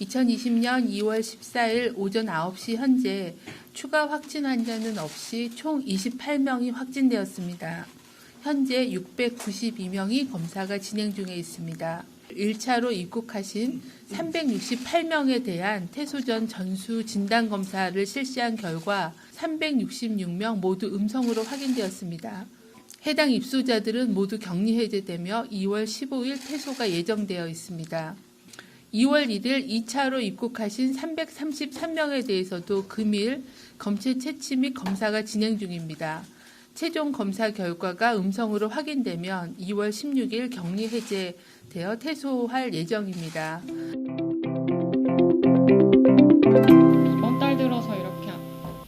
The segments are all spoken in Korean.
(2020년 2월 14일) 오전 9시 현재 추가 확진 환자는 없이 총 28명이 확진되었습니다. 현재 692명이 검사가 진행 중에 있습니다. 1차로 입국하신 368명에 대한 태소전 전수 진단 검사를 실시한 결과 366명 모두 음성으로 확인되었습니다. 해당 입소자들은 모두 격리 해제되며 2월 15일 퇴소가 예정되어 있습니다. 2월 1일 2차로 입국하신 333명에 대해서도 금일 검체 채취 및 검사가 진행 중입니다. 최종 검사 결과가 음성으로 확인되면 2월 16일 격리 해제되어 퇴소할 예정입니다. 이번 달 들어서 이렇게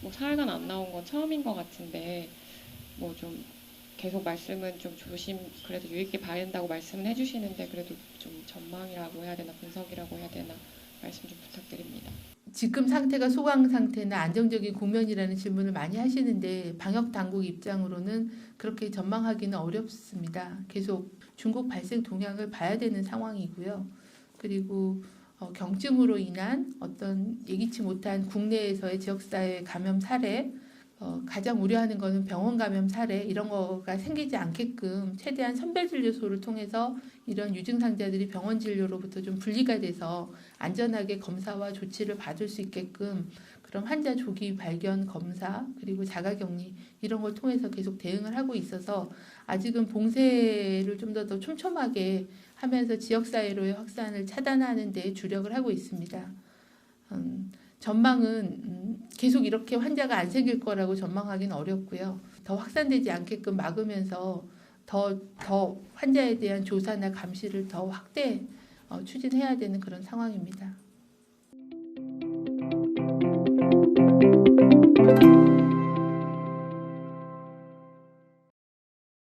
뭐 사회가 안 나온 건 처음인 것 같은데 뭐 좀 계속 말씀은 좀 조심 그래도 유익히 봐야 된다고 말씀은 해주시는데 그래도 좀 전망이라고 해야 되나 분석이라고 해야 되나 말씀 좀 부탁드립니다. 지금 상태가 소강 상태나 안정적인 국면이라는 질문을 많이 하시는데 방역 당국 입장으로는 그렇게 전망하기는 어렵습니다. 계속 중국 발생 동향을 봐야 되는 상황이고요. 그리고 어, 경증으로 인한 어떤 예기치 못한 국내에서의 지역사회 감염 사례, 어, 가장 우려하는 것은 병원 감염 사례 이런 거가 생기지 않게끔 최대한 선별 진료소를 통해서 이런 유증 상자들이 병원 진료로부터 좀 분리가 돼서 안전하게 검사와 조치를 받을 수 있게끔 그런 환자 조기 발견 검사 그리고 자가격리 이런 걸 통해서 계속 대응을 하고 있어서 아직은 봉쇄를 좀 더 더 촘촘하게 하면서 지역사회로의 확산을 차단하는 데 주력을 하고 있습니다. 음, 전망은 음, 계속 이렇게 환자가 안 생길 거라고 전망하기는 어렵고요. 더 확산되지 않게끔 막으면서 더, 더 환자에 대한 조사나 감시를 더 확대 어, 추진해야 되는 그런 상황입니다.